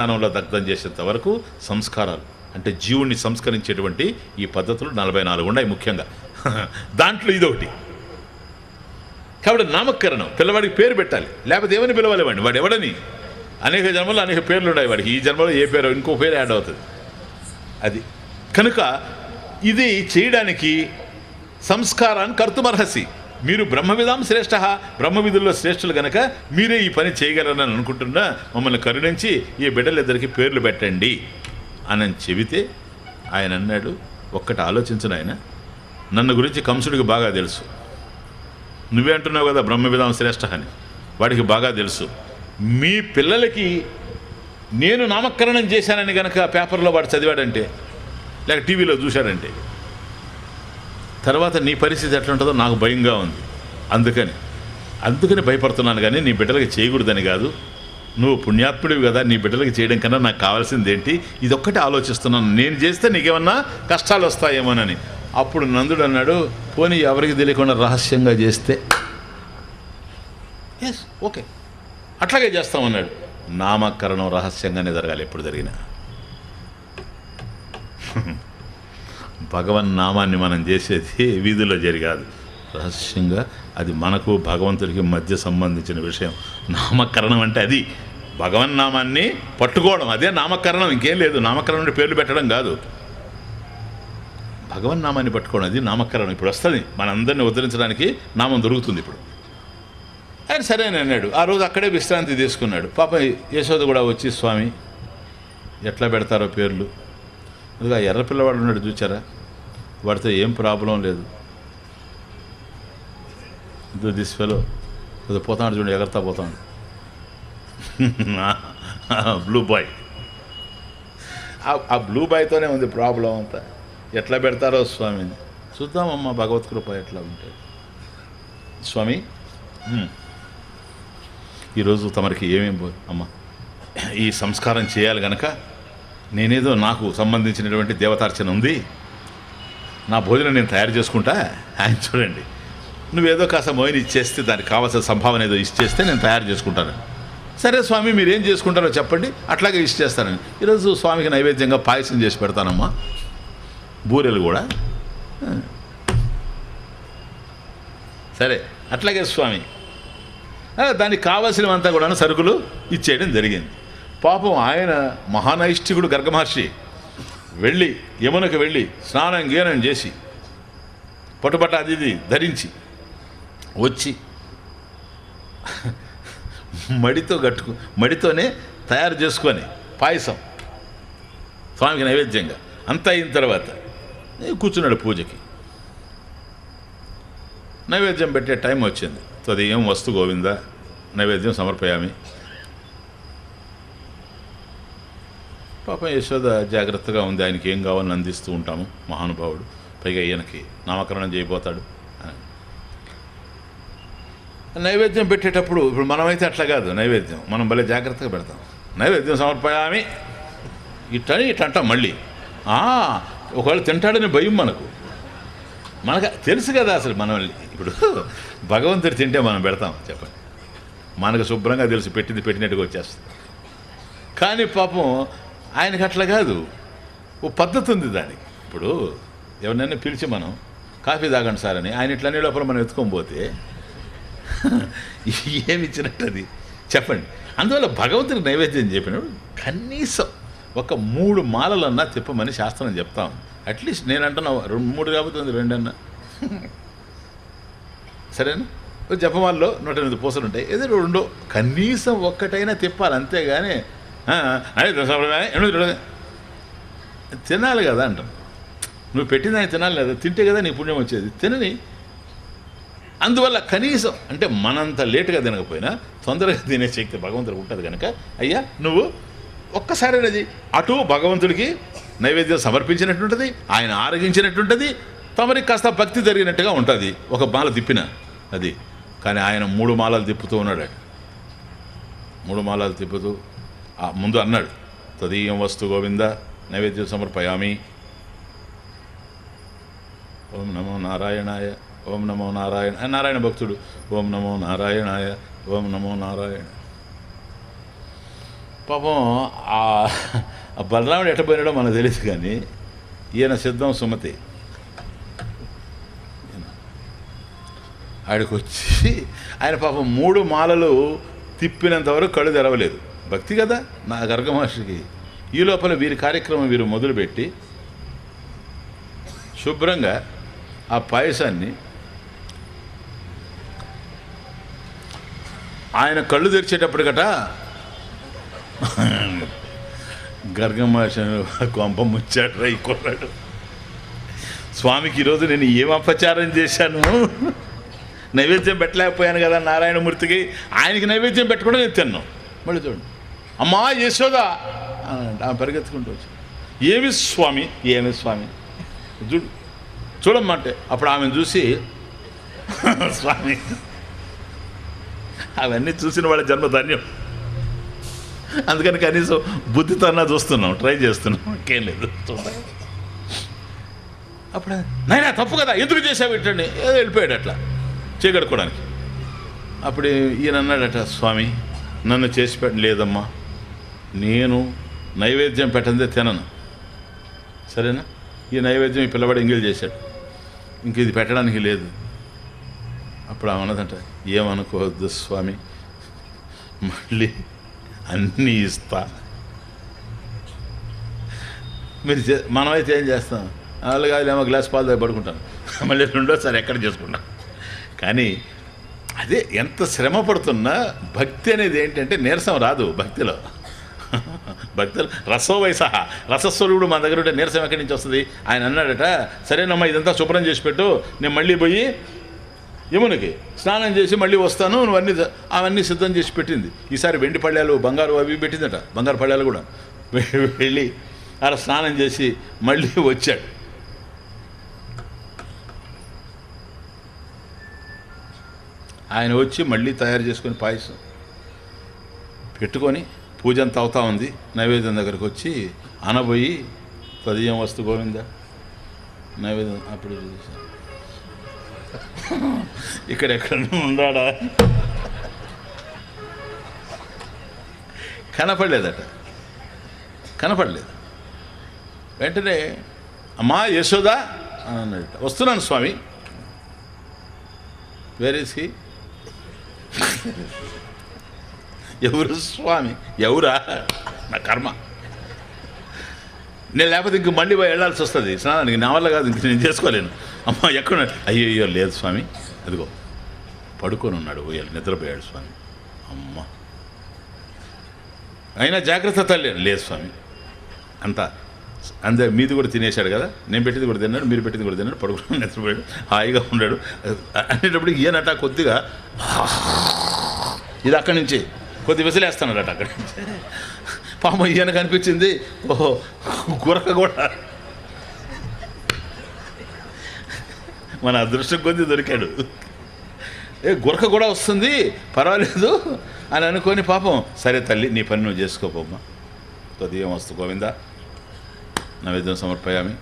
జ్ఞానంలో దగ్ధం చేసేంత వరకు సంస్కారాలు. అంటే జీవుణ్ణి సంస్కరించేటువంటి ఈ పద్ధతులు నలభై నాలుగు ఉన్నాయి ముఖ్యంగా. దాంట్లో ఇదొకటి. కాబట్టి నామకరణం పిల్లవాడికి పేరు పెట్టాలి. లేకపోతే ఏమని పిలవాలి వాడిని? వాడు ఎవడని? అనేక జన్మలో అనేక పేర్లు ఉన్నాయి వాడికి. ఈ జన్మలో ఏ పేరు ఇంకో పేరు యాడ్ అవుతుంది. అది. కనుక ఇది చేయడానికి సంస్కారాన్ని కర్తుమర్హసి. మీరు బ్రహ్మవిధాం శ్రేష్ఠ బ్రహ్మవిధుల్లో శ్రేష్ఠులు గనక మీరే ఈ పని చేయగలరని అనుకుంటున్నా మమ్మల్ని కరుణించి ఈ బిడ్డలిద్దరికి పేర్లు పెట్టండి అని చెబితే ఆయన అన్నాడు ఒక్కటి ఆలోచించను ఆయన నన్ను గురించి కంసుడికి బాగా తెలుసు. నువ్వే అంటున్నావు కదా బ్రహ్మవిధాం శ్రేష్ఠ అని వాడికి బాగా తెలుసు. మీ పిల్లలకి నేను నామకరణం చేశానని గనక పేపర్లో వాడు చదివాడంటే లేక టీవీలో చూశాడంటే తర్వాత నీ పరిస్థితి ఎట్లా ఉంటుందో నాకు భయంగా ఉంది. అందుకని అందుకని భయపడుతున్నాను కానీ నీ బిడ్డలకి చేయకూడదని కాదు. నువ్వు పుణ్యాత్ముడివి కదా నీ బిడ్డలకి చేయడం కన్నా నాకు కావాల్సింది ఏంటి? ఇదొక్కటి ఆలోచిస్తున్నాను. నేను చేస్తే నీకేమన్నా కష్టాలు వస్తాయేమోనని. అప్పుడు నందుడు అన్నాడు పోనీ ఎవరికి తెలియకుండా రహస్యంగా చేస్తే? ఎస్ ఓకే అట్లాగే చేస్తామన్నాడు. నామకరణం రహస్యంగానే జరగాలి ఎప్పుడు జరిగినా. భగవన్ నామాన్ని మనం చేసేది వీధిలో జరిగాదు. రహస్యంగా అది మనకు భగవంతుడికి మధ్య సంబంధించిన విషయం. నామకరణం అంటే అది. భగవన్ నామాన్ని పట్టుకోవడం అదే నామకరణం. ఇంకేం లేదు నామకరణం అంటే పేర్లు పెట్టడం కాదు. భగవన్ నామాన్ని పట్టుకోవడం అది నామకరణం. ఇప్పుడు వస్తుంది. మనందరినీ ఉద్ధరించడానికి నామం దొరుకుతుంది ఇప్పుడు. ఆయన సరే అన్నాడు. ఆ రోజు అక్కడే విశ్రాంతి తీసుకున్నాడు. పాప యశోద కూడా వచ్చి స్వామి ఎట్లా పెడతారో పేర్లు? అందుకే ఆ ఎర్ర పిల్లవాడు ఉన్నాడు చూచారా? వాడితో ఏం ప్రాబ్లం లేదు. ఇదో దిస్ ఫెలో ఇదో పోతాడు చూడండి ఎగరతా పోతాడు. బ్లూ బాయ్ ఆ బ్లూ బాయ్తోనే ఉంది ప్రాబ్లం అంతా. ఎట్లా పెడతారో స్వామిని చూద్దామమ్మా భగవత్ కృప ఎట్లా ఉంటాయి స్వామి ఈరోజు తమరికి ఏమేం పో అమ్మ ఈ సంస్కారం చేయాలి గనక నేనేదో నాకు సంబంధించినటువంటి దేవతార్చన ఉంది. నా భోజనం నేను తయారు చేసుకుంటా? ఆయన చూడండి. నువ్వేదో కాస్త మోయిని ఇచ్చేస్తే దానికి కావాల్సిన సంభావన ఏదో ఇచ్చేస్తే నేను తయారు చేసుకుంటాను. సరే స్వామి మీరు ఏం చేసుకుంటారో చెప్పండి. అట్లాగే ఇచ్చేస్తానని ఈరోజు స్వామికి నైవేద్యంగా పాయసం చేసి పెడతానమ్మా. బూరెలు కూడా. సరే అట్లాగే స్వామి. దానికి కావలసినవంతా కూడా సరుకులు ఇచ్చేయడం జరిగింది. పాపం ఆయన మహానైష్ఠికుడు గర్గమహర్షి వెళ్ళి యమునకు వెళ్ళి స్నానం గీనం చేసి పట్టుబట్ట అది ఇది ధరించి వచ్చి మడితో కట్టుకు మడితోనే తయారు చేసుకొని పాయసం స్వామికి నైవేద్యంగా. అంతా అయిన తర్వాత కూర్చున్నాడు పూజకి. నైవేద్యం పెట్టే టైం వచ్చింది. తదీయం వస్తు గోవింద? నైవేద్యం సమర్పయామి. పాపం యశోద జాగ్రత్తగా ఉంది. ఆయనకి ఏం కావాలని అందిస్తూ ఉంటాము. మహానుభావుడు. పైగా ఈయనకి నామకరణం చేయబోతాడు. నైవేద్యం పెట్టేటప్పుడు ఇప్పుడు మనమైతే అట్లా కాదు. నైవేద్యం. మనం భలే జాగ్రత్తగా పెడతాం. నైవేద్యం సమర్పయామి. ఇట్టని ఇట్టంటాం మళ్ళీ. ఒకవేళ తింటాడని భయం మనకు. మనకు తెలుసు కదా అసలు మనం ఇప్పుడు భగవంతుడు తింటే మనం పెడతాం చెప్పండి. మనకు శుభ్రంగా తెలుసు. పెట్టింది పెట్టినట్టుగా వచ్చేస్తుంది. కానీ పాపం ఆయనకి అట్లా కాదు. ఓ పద్ధతి ఉంది దానికి. ఇప్పుడు ఎవరినైనా పిలిచి మనం కాఫీ తాగండి సార్ అని ఆయన ఇట్లనే లోపల మనం ఎత్తుకొని పోతే ఏమి ఇచ్చినట్టు అది? చెప్పండి. అందువల్ల భగవంతుడికి నైవేద్యం చెప్పినప్పుడు కనీసం ఒక మూడు మాలలన్నా తిప్పమని శాస్త్రం చెప్తాం అట్లీస్ట్ నేను అంటున్నా రెండు మూడు కాబట్టి రెండన్నా. సరేనా? జపమాలలో నూట ఎనిమిది పూసలు ఉంటాయి ఏదో రెండో కనీసం ఒక్కటైనా తిప్పాలి అంతేగాని అదే దశమలమే, ఎనిమిది తినాలి కదా అంటాం. నువ్వు పెట్టిన తినాలి లేదా? తింటే కదా నీ పుణ్యం వచ్చేది. తినని. అందువల్ల కనీసం అంటే మనంత లేటుగా తినకపోయినా తొందరగా తినే శక్తి భగవంతుడికి ఉంటుంది కనుక అయ్యా నువ్వు ఒక్కసారినది అటు భగవంతుడికి నైవేద్యం సమర్పించినట్టుంటుంది ఆయన ఆరగించినట్టుంటుంది తమరికి కాస్త భక్తి జరిగినట్టుగా ఉంటుంది. ఒక మాల తిప్పిన అది. కానీ ఆయన మూడు మాలలు తిప్పుతూ ఉన్నాడు. మూడు మాలలు తిప్పుతూ ముందు అన్నాడు. తదీయం వస్తు గోవింద నైవేద్యం సమర్పయామి. ఓం నమో నారాయణాయ ఓం నమో నారాయణ నారాయణ భక్తుడు. ఓం నమో నారాయణాయ ఓం నమో నారాయణ. పాపం ఆ ఆ బలరాముడు ఎట్ట పోయినాడో మనకు తెలియదు కానీ ఈయన సిద్ధం సుమతి. ఆడికి వచ్చి ఆయన పాపం మూడు మాలలు తిప్పినంత వరకు కళ్ళు తెరవలేదు. భక్తి కదా? నా గర్గమహర్షికి ఈ లోపల వీరి కార్యక్రమం వీరు మొదలుపెట్టి శుభ్రంగా ఆ పాయసాన్ని ఆయన కళ్ళు తెరిచేటప్పటికట గర్గమహర్షి కొంప ముచ్చాడు రై కొన్నాడు స్వామికి ఈరోజు నేను ఏం అపచారం చేశాను? నైవేద్యం పెట్టలేకపోయాను కదా నారాయణమూర్తికి. ఆయనకి నైవేద్యం పెట్టకుండా నేను తిన్నాను మళ్ళీ చూడండి. అమ్మా యశోదా ఆమె పరిగెత్తుకుంటూ వచ్చి ఏమి స్వామి? ఏమి స్వామి? చూడు చూడమ్మా అంటే అప్పుడు ఆమెను చూసి స్వామి అవన్నీ చూసిన వాళ్ళ జన్మ ధన్యం. అందుకని కనీసం బుద్ధితో అన్నా చూస్తున్నాం ట్రై చేస్తున్నాం ఇంకేం లేదు చూద్దాం. అప్పుడు నాయనా తప్పు కదా ఎందుకు చేసావు ఇట్టండి ఏదో వెళ్ళిపోయాడు అట్లా చేయగడుకోవడానికి అప్పుడు ఈయన అన్నాడట స్వామి నన్ను చేసి పెట్ట లేదమ్మా నేను నైవేద్యం పెట్టందే తినను. సరేనా? ఈ నైవేద్యం ఈ పిల్లవాడు ఎంగిల్ చేశాడు. ఇంక ఇది పెట్టడానికి లేదు. అప్పుడు ఆమె అన్నదంట ఏమనుకోవద్దు స్వామి మళ్ళీ అన్నీ ఇస్తా. మీరు చే మనమైతే ఏం చేస్తాం? వాళ్ళు కాదులేమో గ్లాస్ పాలు దగ్గర పడుకుంటాను మళ్ళీ రెండోసారి ఎక్కడ చేసుకుంటాం? కానీ అదే ఎంత శ్రమ పడుతున్నా భక్తి అనేది ఏంటంటే నీరసం రాదు భక్తిలో. భక్తులు రసో వయసహ రసస్వరూపుడు మన దగ్గర ఉంటే నీరసం ఎక్కడి నుంచి వస్తుంది? ఆయన అన్నాడట సరేనమ్మా ఇదంతా శుభ్రం చేసి పెట్టు. నేను మళ్ళీ పోయి యమునకి స్నానం చేసి మళ్ళీ వస్తాను. నువ్వు అన్ని అవన్నీ సిద్ధం చేసి పెట్టింది. ఈసారి వెండి పళ్ళాలు బంగారు అవి పెట్టిందట బంగారు పళ్ళాలు కూడా. వెళ్ళి అలా స్నానం చేసి మళ్ళీ వచ్చాడు. ఆయన వచ్చి మళ్ళీ తయారు చేసుకొని పాయసం పెట్టుకొని పూజ అంతా అవుతా ఉంది. నైవేద్యం దగ్గరకు వచ్చి అనబోయి తదియం వస్తు గోవింద. నైవేద్యం అప్పుడు ఇక్కడ ఎక్కడ ఉన్నాడా? కనపడలేదట. కనపడలేదు. వెంటనే అమ్మా యశోదా అని అన్నాడట. వస్తున్నాను స్వామి. వేర్ ఎవరు స్వామి? ఎవరా? నా కర్మ. నేను లేకపోతే ఇంక మళ్ళీ పోయి వెళ్ళాల్సి వస్తుంది. స్నానానికి నా వల్ల కాదు ఇంక నేను చేసుకోలేను. అమ్మ ఎక్కడ? అయ్యో అయ్యో లేదు స్వామి. అదిగో పడుకొని ఉన్నాడు పోయాలి నిద్రపోయాడు స్వామి. అమ్మ. అయినా జాగ్రత్త తల్లి లేదు స్వామి. అంతా అంతే మీది కూడా తినేశాడు కదా? నేను పెట్టింది కూడా తిన్నాడు మీరు పెట్టింది కూడా తిన్నాడు పడుకుని నిద్రపోయాడు హాయిగా ఉన్నాడు. అనేటప్పుడు ఈయనట కొద్దిగా ఇది అక్కడి నుంచి. కొద్ది విసిలేస్తున్నారట అక్కడ. పాము పాపం ఈయన కనిపించింది ఓహో గురక కూడా. మన అదృష్టం కొద్ది దొరికాడు. ఏ గురక కూడా వస్తుంది పర్వాలేదు అని అనుకొని పాపం సరే తల్లి నీ పని నువ్వు చేసుకోపోమ్మా తదీయం వస్తు గోవింద. నైవేద్యం సమర్పయామి.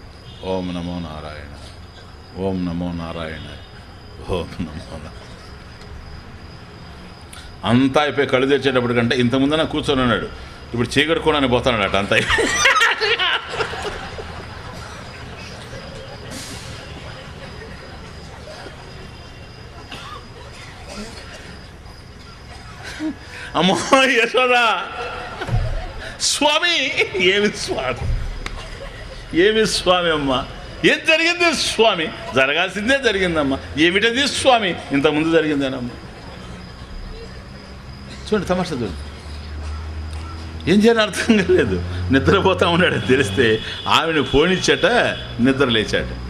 ఓం నమో నారాయణ. ఓం నమో నారాయణ. ఓం నమో నారాయణ. అంతా అయిపోయి కళ్ళు తెచ్చేటప్పుడు కంటే ఇంత ముందన కూర్చొని ఉన్నాడు. ఇప్పుడు చీకటి కూడా అట అంతా అయిపోయి. అమ్మో యశోదా! స్వామి! ఏమి స్వామి? ఏమి స్వామి అమ్మా? ఏం జరిగింది స్వామి? జరగాల్సిందే జరిగిందమ్మా. ఏమిటది స్వామి? ఇంతకుముందు జరిగిందేనమ్మా. చూడండి తమాషా చూడండి. ఏం చేయాలి అర్థం కాలేదు. నిద్రపోతా ఉన్నాడని తెలిస్తే ఆమెను పోనిచ్చట నిద్ర లేచాడు.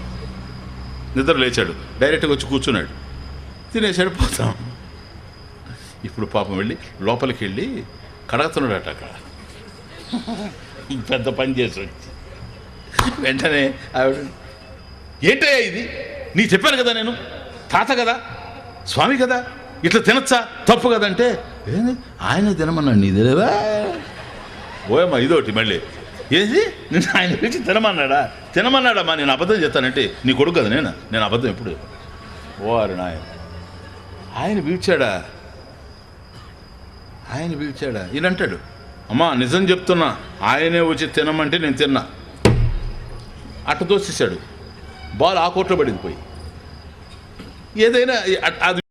నిద్ర లేచాడు. డైరెక్ట్గా వచ్చి కూర్చున్నాడు. తినేసాడు పోతాం. ఇప్పుడు పాపం వెళ్ళి లోపలికి వెళ్ళి కడగతున్నాడట అక్కడ. పెద్ద పని చేసి వచ్చి. వెంటనే ఆవిడ ఏంటయ్యా ఇది? నీ చెప్పాను కదా నేను? తాత కదా? స్వామి కదా? ఇట్లా తినచ్చా? తప్పు కదంటే ఏంది? ఆయన తినమన్నాడు నీ తెలివా ఓయమ్మా ఇదోటి మళ్ళీ. ఏది? నేను ఆయన పిలిచి తినమన్నాడా? తినమన్నాడమ్మా నేను అబద్ధం చెప్తానంటే. నీ కొడుకు కదా నేను? నేను అబద్ధం ఎప్పుడు? ఓరు నాయన. ఆయన పిలిచాడా? ఆయన పిలిచాడా? ఈయన అంటాడు అమ్మా నిజం చెప్తున్నా. ఆయనే వచ్చి తినమంటే నేను తిన్నా. అట్ట దోసేసాడు బాల్ ఆ కోట్లో పడింది పోయి. ఏదైనా అది